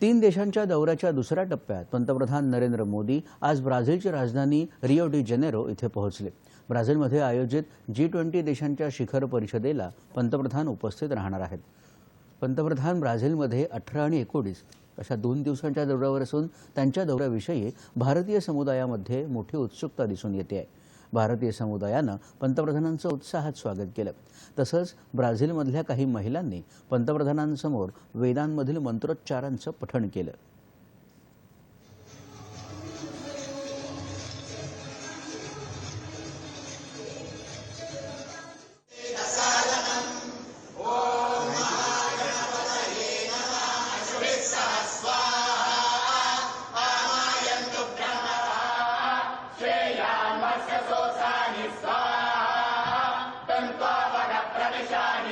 तीन देशांच्या दौऱ्याच्या दुसऱ्या टप्प्यात पंतप्रधान नरेंद्र मोदी आज ब्राझीलची राजधानी रिओ डी जेनेरो इथे पोहोचले. ब्राझीलमध्ये आयोजित जी ट्वेंटी देशांच्या शिखर परिषदेला पंतप्रधान उपस्थित राहणार आहेत. पंतप्रधान ब्राझीलमध्ये अठरा आणि एकोणीस अशा दोन दिवसांच्या दौऱ्यावर असून त्यांच्या दौऱ्याविषयी भारतीय समुदायामध्ये मोठी उत्सुकता दिसून येते आहे. भारतीय समुदायानं पंतप्रधानांचं उत्साहात स्वागत केलं. तसंच ब्राझीलमधल्या काही महिलांनी पंतप्रधानांसमोर वेदांमधील मंत्रोच्चारांचं पठण केलं.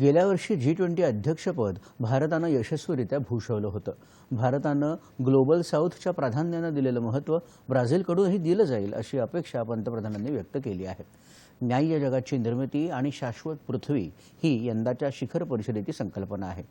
गेल्या वर्षी जी ट्वेंटी अध्यक्षपद भारतानं यशस्वीरित्या भूषवलं होतं. भारतानं ग्लोबल साऊथच्या प्राधान्यानं दिलेलं महत्त्व ब्राझीलकडूनही दिलं जाईल अशी अपेक्षा पंतप्रधानांनी व्यक्त केली आहे. न्याय्य जगाची निर्मिती आणि शाश्वत पृथ्वी ही यंदाच्या शिखर परिषदेची संकल्पना आहे.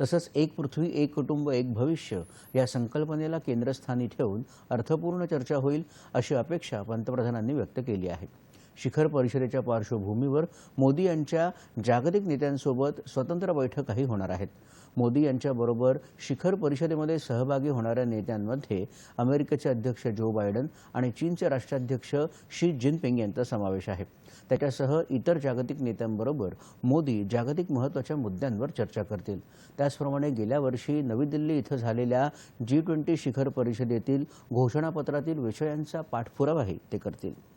तसंच एक पृथ्वी एक कुटुंब एक भविष्य या संकल्पनेला केंद्रस्थानी ठेवून अर्थपूर्ण चर्चा होईल अशी अपेक्षा पंतप्रधानांनी व्यक्त केली आहे. शिखर परिषदेच्या पार्श्वभूमीवर मोदी यांच्या जागतिक नेत्यांसोबत स्वतंत्र बैठकाही होणार आहेत. मोदी यांच्याबरोबर शिखर परिषदेमध्ये सहभागी होणाऱ्या नेत्यांमध्ये अमेरिकेचे अध्यक्ष जो बायडन आणि चीनचे राष्ट्राध्यक्ष शी जिनपिंग यांचा समावेश आहे. त्याच्यासह इतर जागतिक नेत्यांबरोबर मोदी जागतिक महत्त्वाच्या मुद्द्यांवर चर्चा करतील. त्याचप्रमाणे गेल्या वर्षी नवी दिल्ली इथं झालेल्या जी ट्वेंटी शिखर परिषदेतील घोषणापत्रातील विषयांचा पाठपुरावाही ते करतील.